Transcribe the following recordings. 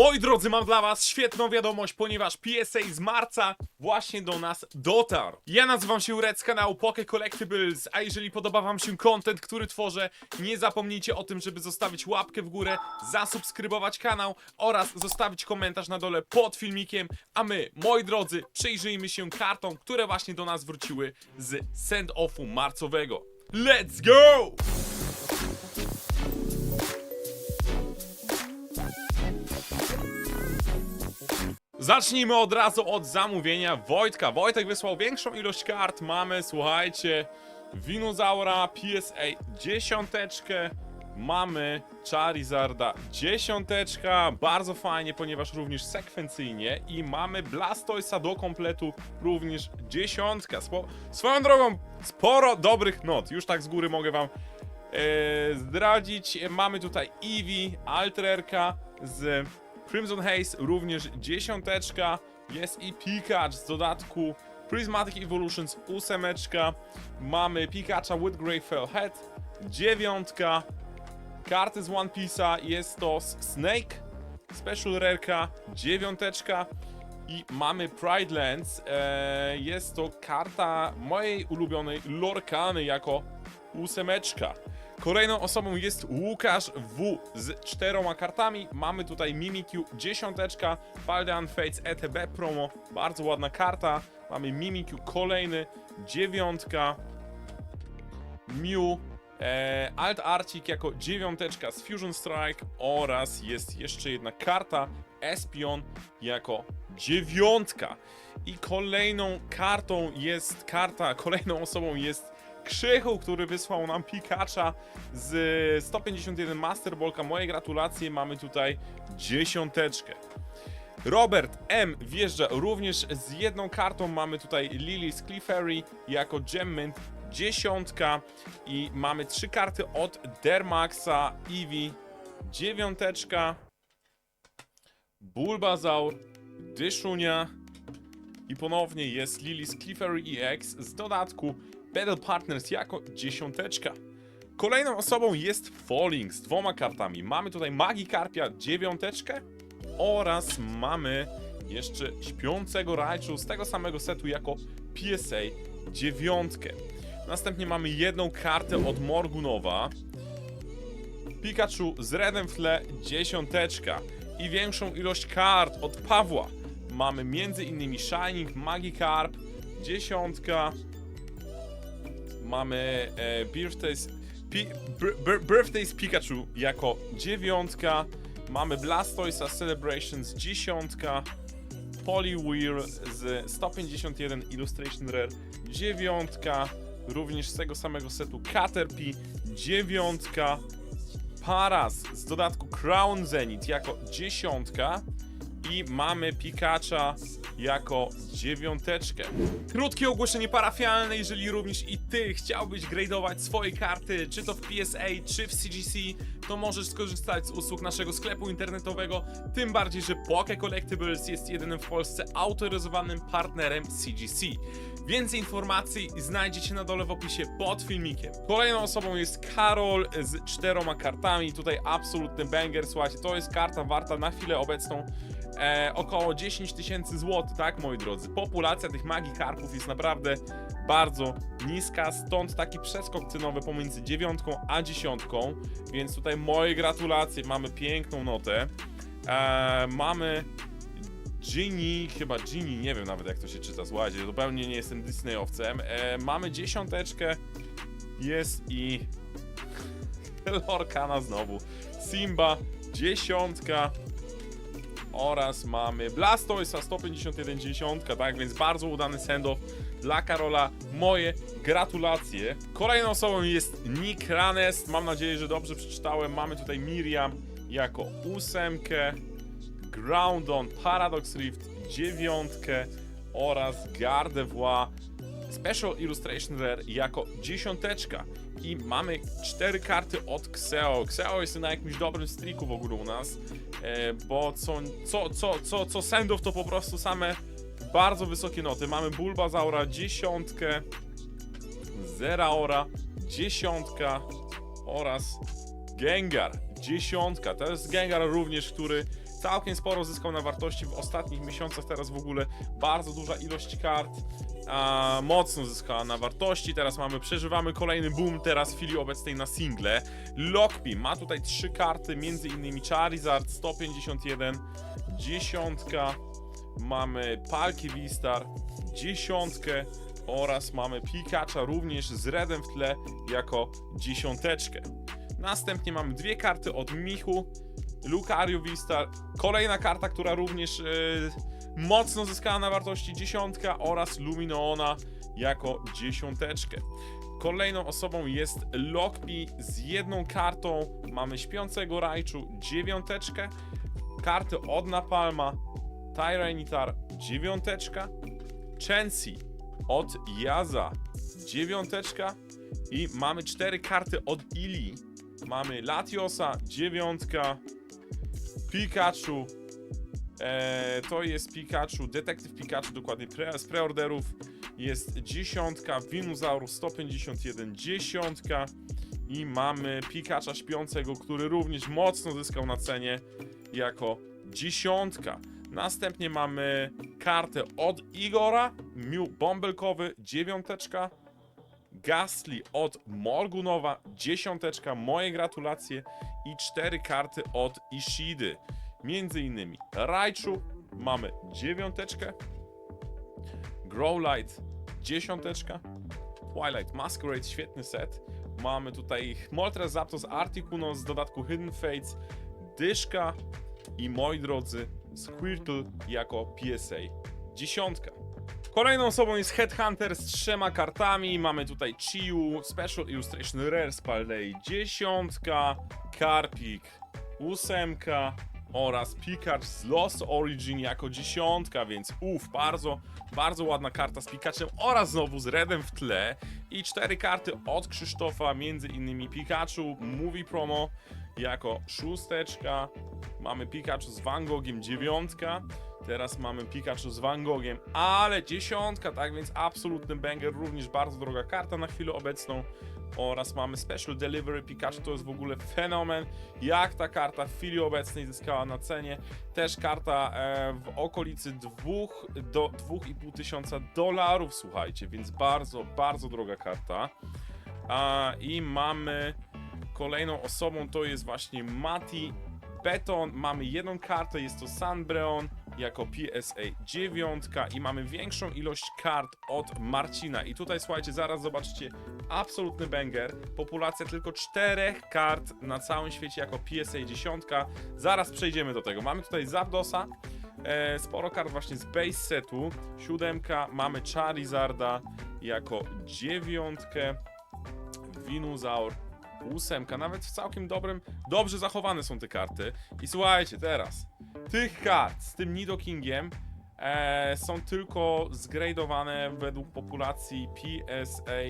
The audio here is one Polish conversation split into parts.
Moi drodzy, mam dla was świetną wiadomość, ponieważ PSA z marca właśnie do nas dotarł. Ja nazywam się Red z kanału Poke Collectibles, a jeżeli podoba wam się content, który tworzę, nie zapomnijcie o tym, żeby zostawić łapkę w górę, zasubskrybować kanał oraz zostawić komentarz na dole pod filmikiem, a my, moi drodzy, przyjrzyjmy się kartom, które właśnie do nas wróciły z send-offu marcowego. Let's go! Zacznijmy od razu od zamówienia Wojtka. Wojtek wysłał większą ilość kart. Mamy, słuchajcie, Winozaura PSA dziesiąteczkę. Mamy Charizarda dziesiąteczka. Bardzo fajnie, ponieważ również sekwencyjnie. I mamy Blastoisa do kompletu również dziesiątka. Spo swoją drogą, sporo dobrych not. Już tak z góry mogę wam e, zdradzić. Mamy tutaj Eevee, Altererka z Crimson Haze również dziesiąteczka. Jest i Pikachu z dodatku Prismatic Evolutions ósemeczka. Mamy Pikacha with Grey Fell Head dziewiątka. Karty z One Piece'a jest to Snake Special Rareka dziewiąteczka. I mamy Pride Lands. E, jest to karta mojej ulubionej Lorkany jako ósemeczka. Kolejną osobą jest Łukasz W z czteroma kartami. Mamy tutaj Mimikyu dziesiąteczka, Paldean Fates ETB promo, bardzo ładna karta. Mamy Mimikyu kolejny, dziewiątka, Mew, e, Alt Arcik jako dziewiąteczka z Fusion Strike oraz jest jeszcze jedna karta, Espion jako dziewiątka. I kolejną kartą jest karta, kolejną osobą jest Krzychu, który wysłał nam Pikacha z 151 Master Ballka. Moje gratulacje, mamy tutaj dziesiąteczkę. Robert M wjeżdża również z jedną kartą. Mamy tutaj Lily z Clefairy jako Gemmint, dziesiątka i mamy trzy karty od Dermaxa, Eevee, dziewiąteczka, Bulbazaur, Dyszunia i ponownie jest Lily z Clefairy EX z dodatku Battle Partners jako dziesiąteczka. Kolejną osobą jest Falling z dwoma kartami. Mamy tutaj Magikarpia dziewiąteczkę oraz mamy jeszcze śpiącego Raichu z tego samego setu jako PSA dziewiątkę. Następnie mamy jedną kartę od Morgunowa. Pikachu z Redem w tle dziesiąteczka i większą ilość kart od Pawła. Mamy m.in. Shining, Magikarp, dziesiątka. Mamy e, Birthdays, Pi, bir, bir, Birthdays Pikachu jako dziewiątka. Mamy Blastoisa Celebrations dziesiątka. Poliwhirl z 151 Illustration Rare dziewiątka. Również z tego samego setu Caterpie dziewiątka. Paras z dodatku Crown Zenith jako dziesiątka i mamy Pikacha jako dziewiąteczkę. Krótkie ogłoszenie parafialne, jeżeli również i ty chciałbyś gradeować swoje karty, czy to w PSA, czy w CGC, to możesz skorzystać z usług naszego sklepu internetowego, tym bardziej, że Poke Collectibles jest jedynym w Polsce autoryzowanym partnerem CGC. Więcej informacji znajdziecie na dole w opisie pod filmikiem. Kolejną osobą jest Karol z czteroma kartami. Tutaj absolutny banger, słuchajcie, to jest karta warta na chwilę obecną e, około 10 tysięcy złotych, tak moi drodzy. Populacja tych magikarpów jest naprawdę bardzo niska, stąd taki przeskok cenowy pomiędzy dziewiątką a dziesiątką, więc tutaj moje gratulacje, mamy piękną notę. E, mamy Genie, chyba Genie, nie wiem nawet jak to się czyta, słuchajcie, zupełnie nie jestem Disneyowcem. E, mamy dziesiąteczkę, jest i Lorkana znowu, Simba, dziesiątka, oraz mamy Blastoisa 151 dziesiątka, tak więc bardzo udany send-off dla Karola. Moje gratulacje. Kolejną osobą jest Nick Ranes. Mam nadzieję, że dobrze przeczytałem. Mamy tutaj Miriam jako ósemkę, Groundon, Paradox Rift dziewiątkę oraz Gardevoir Special Illustration Rare jako dziesiąteczka. I mamy cztery karty od Xeo. Xeo jest na jakimś dobrym streaku w ogóle u nas, e, bo co, co, co, co, co sendów to po prostu same bardzo wysokie noty. Mamy Bulbazaura dziesiątkę, Zeraora dziesiątka oraz Gengar dziesiątka. To jest Gengar również, który całkiem sporo zyskał na wartości w ostatnich miesiącach, teraz w ogóle bardzo duża ilość kart a, mocno zyskała na wartości, teraz mamy, przeżywamy kolejny boom teraz w chwili obecnej na single. Lockpi ma tutaj trzy karty, między innymi Charizard 151, dziesiątka, mamy Palki Vistar, dziesiątkę oraz mamy Pikacha również z redem w tle jako dziesiąteczkę. Następnie mamy dwie karty od Michu, Lucario Vistar, kolejna karta, która również e, mocno zyskała na wartości dziesiątka oraz Luminoona jako dziesiąteczkę. Kolejną osobą jest Lockpi z jedną kartą. Mamy śpiącego Raichu, dziewiąteczkę. Karty od Napalma, Tyranitar, dziewiąteczka. Chansey od Yaza, dziewiąteczka. I mamy cztery karty od Ili. Mamy Latiosa, dziewiątka. Pikachu, e, to jest Pikachu, Detektyw Pikachu, dokładnie pre, z preorderów. Jest dziesiątka, Winuzaurus 151, dziesiątka. I mamy Pikacha śpiącego, który również mocno zyskał na cenie jako dziesiątka. Następnie mamy kartę od Igora, Mew Bąbelkowy, dziewiąteczka, Gastly od Morgunowa, dziesiąteczka, moje gratulacje i cztery karty od Ishidy. Między innymi Raichu, mamy dziewiąteczkę, Growlite, dziesiąteczka, Twilight Masquerade, świetny set. Mamy tutaj Moltres Zapdos Articuno z dodatku Hidden Fates, Dyszka i moi drodzy Squirtle jako PSA dziesiątka. Kolejną osobą jest Headhunter z trzema kartami. Mamy tutaj Chiu, Special Illustration Rare Spaldei, dziesiątka, Karpik, ósemka oraz Pikachu z Lost Origin jako dziesiątka, więc uff, bardzo, bardzo ładna karta z Pikachem oraz znowu z Redem w tle. I cztery karty od Krzysztofa, między innymi Pikachu, Movie Promo jako szósteczka, mamy Pikachu z Van Gogiem dziewiątka, teraz mamy Pikachu z Van Gogiem, ale dziesiątka, tak więc absolutny banger, również bardzo droga karta na chwilę obecną. Oraz mamy Special Delivery Pikachu, to jest w ogóle fenomen, jak ta karta w chwili obecnej zyskała na cenie, też karta e, w okolicy 2 do 2,5 tysiąca dolarów, słuchajcie, więc bardzo, bardzo droga karta. I mamy kolejną osobą, to jest właśnie Mati Beton, mamy jedną kartę, jest to Sunbreon jako PSA 9 i mamy większą ilość kart od Marcina. I tutaj słuchajcie, zaraz zobaczycie absolutny banger, populacja tylko czterech kart na całym świecie jako PSA 10, zaraz przejdziemy do tego, mamy tutaj Zapdosa, e, sporo kart właśnie z base setu, siódemka, mamy Charizarda jako dziewiątkę, Winuzaur, ósemka, nawet w całkiem dobrym, dobrze zachowane są te karty. I słuchajcie, teraz, tych kart z tym Nidokingiem e, są tylko zgradowane według populacji PSA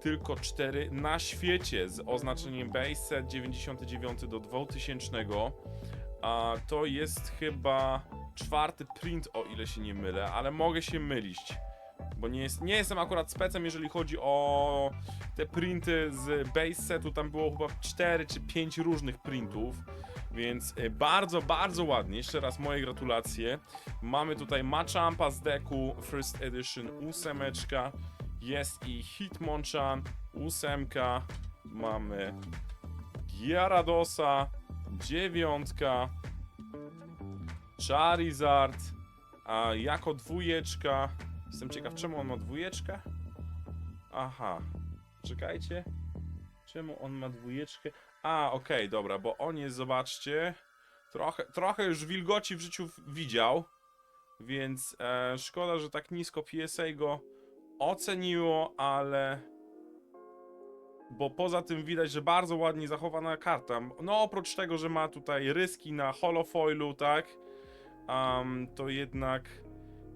tylko 4 na świecie z oznaczeniem base set 99 do 2000. A to jest chyba czwarty print, o ile się nie mylę, ale mogę się mylić. Bo nie, jest, nie jestem akurat specem, jeżeli chodzi o te printy z base setu. Tam było chyba 4 czy 5 różnych printów. Więc e, bardzo, bardzo ładnie. Jeszcze raz moje gratulacje. Mamy tutaj Machampa z deku First Edition ósemeczka. Jest i Hitmonchan ósemka. Mamy Gyaradosa dziewiątka. Charizard a jako dwójeczka. Jestem ciekaw, czemu on ma dwójeczkę? Aha, czekajcie. Czemu on ma dwójeczkę? A, okej, dobra, bo on jest, zobaczcie, trochę, trochę już wilgoci w życiu widział, więc e, szkoda, że tak nisko PSA go oceniło, ale... Bo poza tym widać, że bardzo ładnie zachowana karta. No oprócz tego, że ma tutaj ryski na holofoilu, tak? To jednak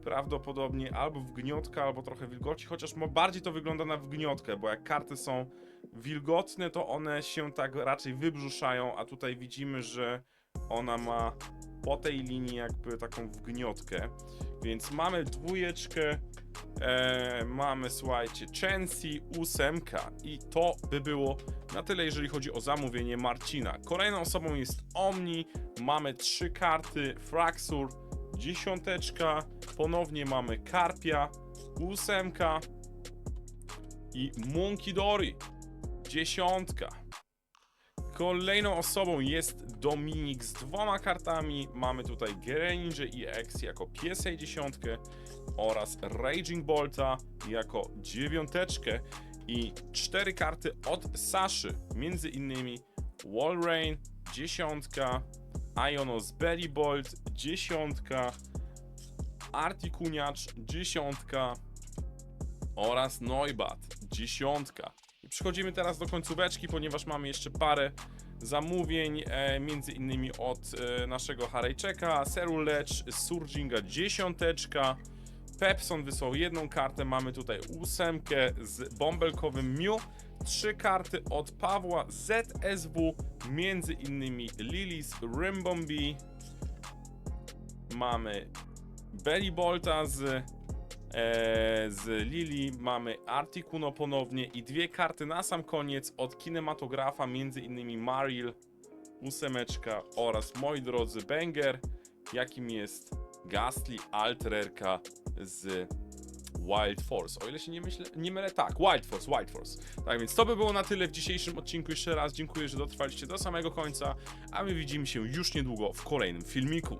prawdopodobnie albo w gniotka, albo trochę wilgoci, chociaż mo- bardziej to wygląda na wgniotkę, bo jak karty są wilgotne, to one się tak raczej wybrzuszają, a tutaj widzimy, że ona ma po tej linii jakby taką wgniotkę. Więc mamy dwójeczkę, e, mamy słuchajcie, Chancy, ósemka i to by było na tyle, jeżeli chodzi o zamówienie Marcina. Kolejną osobą jest Omni, mamy trzy karty, Fraxur, dziesiąteczka, ponownie mamy Karpia, ósemka i Monkey Dory, dziesiątka. Kolejną osobą jest Dominik z dwoma kartami. Mamy tutaj Greninja i X jako PSA dziesiątkę oraz Raging Bolta jako dziewiąteczkę i cztery karty od Saszy, między innymi Walrein, dziesiątka, Ionos Belly Bolt, dziesiątka, Artikuniacz, dziesiątka oraz Noibat, dziesiątka. Przechodzimy teraz do końcóweczki, ponieważ mamy jeszcze parę zamówień, e, między innymi od e, naszego Harejczeka, Serul Lecz, Surginga, dziesiąteczka, Pepson wysłał jedną kartę, mamy tutaj ósemkę z bąbelkowym Mew, trzy karty od Pawła ZSW, między innymi Lilis, Rimbombi, mamy Belly Bolta z, z Lili, mamy Articuno ponownie i dwie karty na sam koniec od kinematografa, między innymi Maril, ósemeczka oraz moi drodzy Banger, jakim jest Gastly Altererka z Wild Force. O ile się nie, myślę, nie mylę, tak, Wild Force, Wild Force. Tak więc to by było na tyle w dzisiejszym odcinku. Jeszcze raz dziękuję, że dotrwaliście do samego końca, a my widzimy się już niedługo w kolejnym filmiku.